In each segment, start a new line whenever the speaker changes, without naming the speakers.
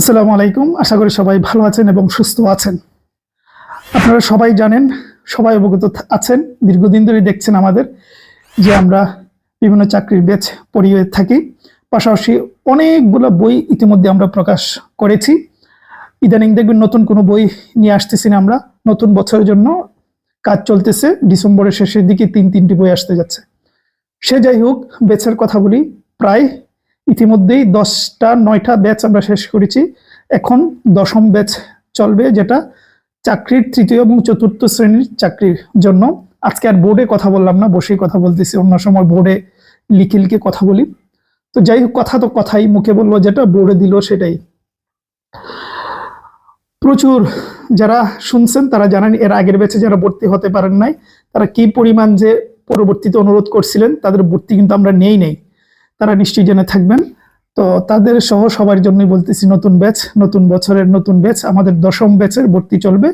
আসসালামু আলাইকুম। আশা করি সবাই ভালো আছেন এবং সুস্থ আছেন। আপনারা সবাই জানেন, সবাই অবগত আছেন, দীর্ঘদিন ধরে দেখছেন আমাদের যে আমরা বিভিন্ন চাকরির বেচ পড়িয়ে থাকি। পাশাপাশি অনেকগুলো বই ইতিমধ্যে আমরা প্রকাশ করেছি। ইদানিং দেখবেন নতুন কোনো বই নিয়ে আসতেছি না আমরা। নতুন বছরের জন্য কাজ চলতেছে। ডিসেম্বরের শেষের দিকে তিন, তিনটি বই আসতে যাচ্ছে। সে যাই হোক বেচের কথা বলি, প্রায় ইতিমধ্যেই দশটা, নয়টা ব্যাচ আমরা শেষ করেছি। এখন দশম ব্যাচ চলবে, যেটা চাকরির তৃতীয় এবং চতুর্থ শ্রেণির চাকরির জন্য। আজকে আর বোর্ডে কথা বললাম না, বসেই কথা বলতেছি, অন্য সময় বোর্ডে লিখে লিখে কথা বলি। তো যাই হোক, কথা তো কথাই, মুখে বলল যেটা বোর্ডে দিল সেটাই। প্রচুর যারা শুনছেন, তারা জানেন এর আগের ব্যাচে যারা ভর্তি হতে পারেন নাই, তারা কি পরিমাণ যে পরবর্তীতে অনুরোধ করছিলেন, তাদের ভর্তি কিন্তু আমরা নেই নেই। তারা নিশ্চয়ই জেনে থাকবেন। তো তাদের সহ সবার জন্যই বলতেছি, নতুন ব্যাচ, নতুন বছরের নতুন ব্যাচ, আমাদের দশম ব্যাচের ভর্তি চলবে।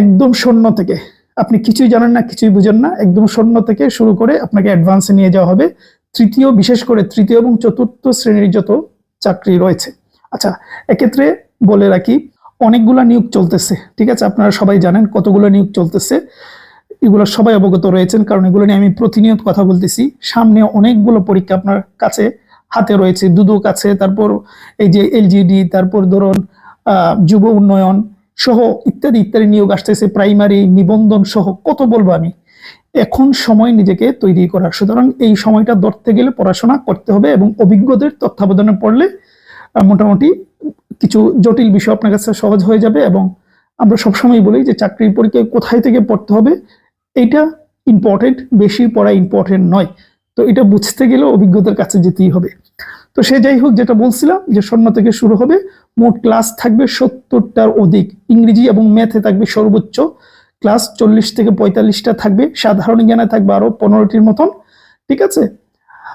একদম শূন্য থেকে, আপনি কিছুই জানেন না, কিছুই বুঝেন না, একদম শূন্য থেকে শুরু করে আপনাকে অ্যাডভান্সে নিয়ে যাওয়া হবে। তৃতীয়, বিশেষ করে তৃতীয় এবং চতুর্থ শ্রেণির যত চাকরি রয়েছে। আচ্ছা এক্ষেত্রে বলে রাখি, অনেকগুলা নিয়োগ চলতেছে, ঠিক আছে? আপনারা সবাই জানেন কতগুলো নিয়োগ চলতেছে। এগুলো সবাই অবগত রয়েছেন, কারণ এগুলো নিয়ে আমি প্রতিনিয়ত কথা বলতেছি। সামনে অনেকগুলো পরীক্ষা আপনার কাছে হাতে রয়েছে, দুদক আছে, তারপর এই যে এলজিডি তারপর ধরুন যুব উন্নয়ন সহ ইত্যাদি ইত্যাদি নিয়োগ আসতেছে, প্রাইমারি, নিবন্ধন সহ, কত বলব আমি। এখন সময় নিজেকে তৈরি করার। সুতরাং এই সময়টা ধরতে গেলে পড়াশোনা করতে হবে এবং অভিজ্ঞদের তত্ত্বাবধানে পড়লে মোটামুটি কিছু জটিল বিষয় আপনার কাছে সহজ হয়ে যাবে এবং আমরা সবসময় বলি যে চাকরির পরীক্ষায় কোথায় থেকে পড়তে হবে এইটা ইম্পর্টেন্ট বেশি পড়া ইম্পর্টেন্ট নয়। তো এটা বুঝতে গেলে অভিজ্ঞতার কাছে যেতেই হবে। তো সে যাই হোক, যেটা বলছিলাম যে শূন্য থেকে শুরু হবে, মোট ক্লাস থাকবে সত্তরটার অধিক। ইংরেজি এবং ম্যাথে থাকবে সর্বোচ্চ। ক্লাস চল্লিশ থেকে পঁয়তাল্লিশটা থাকবে। সাধারণ জ্ঞানে থাকবে আরও পনেরোটির মতন। ঠিক আছে?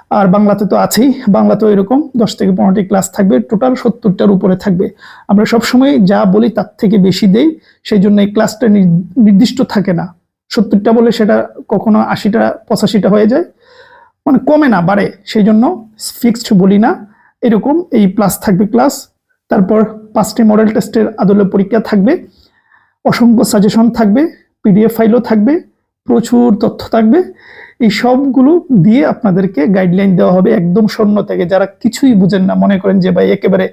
আর বাংলাতে তো আছেই। বাংলাতেও এরকম। দশ থেকে পনেরোটি ক্লাস থাকবে। টোটাল সত্তরটার উপরে থাকবে। আমরা সবসময় যা বলি তার থেকে বেশি দেই। সেই জন্য এই ক্লাসটা নির- নির্দিষ্ট থাকে না। সত্তরটা বলে সেটা কখনো আশিটা, পঁচাশিটা হয়ে যায়। মানে কমে না, বাড়ে। সেই জন্য ফিক্সড বলি না। এরকম এই প্লাস থাকবে ক্লাস তারপর পাঁচটি মডেল টেস্টের আদলে পরীক্ষা থাকবে। অসংখ্য সাজেশন থাকবে পিডিএফ ফাইলও থাকবে, প্রচুর তথ্য থাকবে। এই সবগুলো দিয়ে আপনাদেরকে গাইডলাইন দেওয়া হবে একদম শূন্য থেকে। যারা কিছুই বুঝেন না, মনে করেন যে, ভাই, একেবারে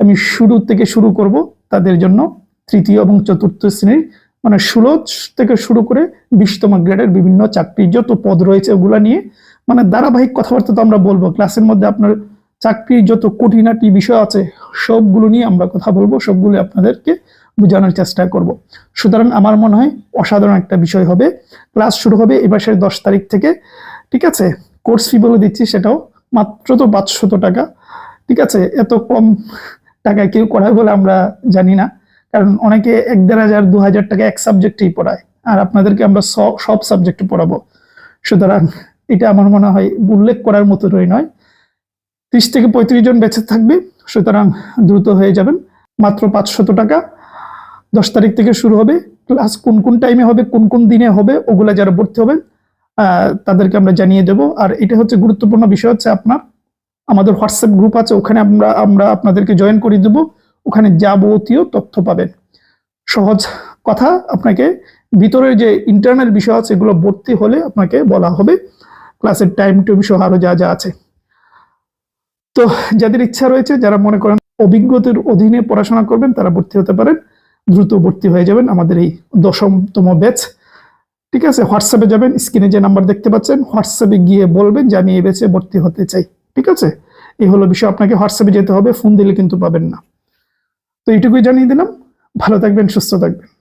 আমি শুরু থেকে শুরু করব, তাদের জন্য তৃতীয় এবং চতুর্থ শ্রেণির মানে ষোলো থেকে শুরু করে বিশতম গ্রেডের বিভিন্ন চাকরির যত পদ রয়েছে ওগুলা নিয়ে। মানে ধারাবাহিক কথাবার্তা তো আমরা বলব। ক্লাসের মধ্যে আপনার চাকরির যত কঠিনাটি বিষয় আছে, সবগুলো নিয়ে আমরা কথা বলব, সবগুলো আপনাদেরকে বোঝানোর চেষ্টা করব। সুতরাং আমার মনে হয় অসাধারণ একটা বিষয় হবে। ক্লাস শুরু হবে এ মাসের দশ তারিখ থেকে। ঠিক আছে? কোর্স ফি বলে দিচ্ছি সেটাও। মাত্র তো পাঁচশত টাকা। ঠিক আছে? এত কম টাকায় কেউ করায় বলে আমরা জানি না। কারণ অনেকে এক দেড় হাজার, দু হাজার টাকা এক সাবজেক্টেই পড়ায়, আর আপনাদেরকে আমরা সব সাবজেক্টে পড়াবো। সুতরাং এটা আমার মনে হয় উল্লেখ করার মতো রই নয়। ত্রিশ থেকে পঁয়ত্রিশ জন বেঁচে থাকবে, সুতরাং দ্রুত হয়ে যাবেন। মাত্র পাঁচশত টাকা। দশ তারিখ থেকে শুরু হবে। ক্লাস কোন কোন টাইমে হবে, কোন কোন দিনে হবে, ওগুলা যারা ভর্তি হবেন তাদেরকে আমরা জানিয়ে দেব। আর এটা হচ্ছে গুরুত্বপূর্ণ বিষয় হচ্ছে আপনার, আমাদের হোয়াটসঅ্যাপ গ্রুপ আছে, ওখানে আমরা আমরা আপনাদেরকে জয়েন করে দেব। ওখানে যাবতীয় তথ্য পাবেন। সহজ কথা, আপনাকে ভিতরের যে ইন্টারনাল বিষয় আছে, এগুলো ভর্তি হলে আপনাকে বলা হবে। ক্লাসের টাইম টেবিল সহ আরও যা যা আছে। তো, যাদের ইচ্ছা রয়েছে, যারা মনে করেন অভিজ্ঞতার অধীনে পড়াশোনা করবেন, তারা ভর্তি হতে পারেন। দ্রুত ভর্তি হয়ে যাবেন আমাদের এই দশমতম ব্যাচ ঠিক আছে? হোয়াটসঅ্যাপে যাবেন স্ক্রিনে যে নাম্বার দেখতে পাচ্ছেন, হোয়াটসঅ্যাপে গিয়ে বলবেন যে আমি এই ব্যাচে ভর্তি হতে চাই। ঠিক আছে? এই হলো বিষয়, আপনাকে হোয়াটসঅ্যাপে যেতে হবে ফোন দিলে কিন্তু পাবেন না। তো এইটুকুই জানিয়ে দিলাম। ভালো থাকবেন সুস্থ থাকবেন।